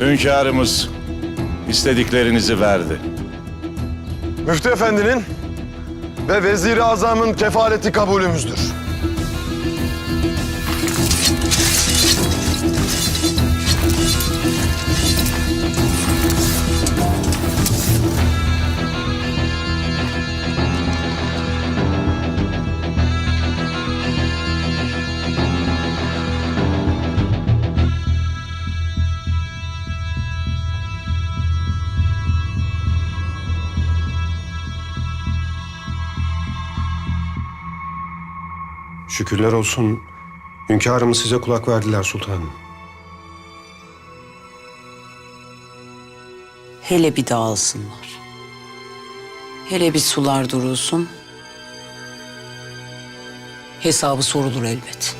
Hünkârımız istediklerinizi verdi. Müftü Efendi'nin ve Vezir-i Azam'ın kefaleti kabulümüzdür. Şükürler olsun. Hünkârımız size kulak verdiler sultanım. Hele bir dağılsınlar. Hele bir sular durulsun. Hesabı sorulur elbet.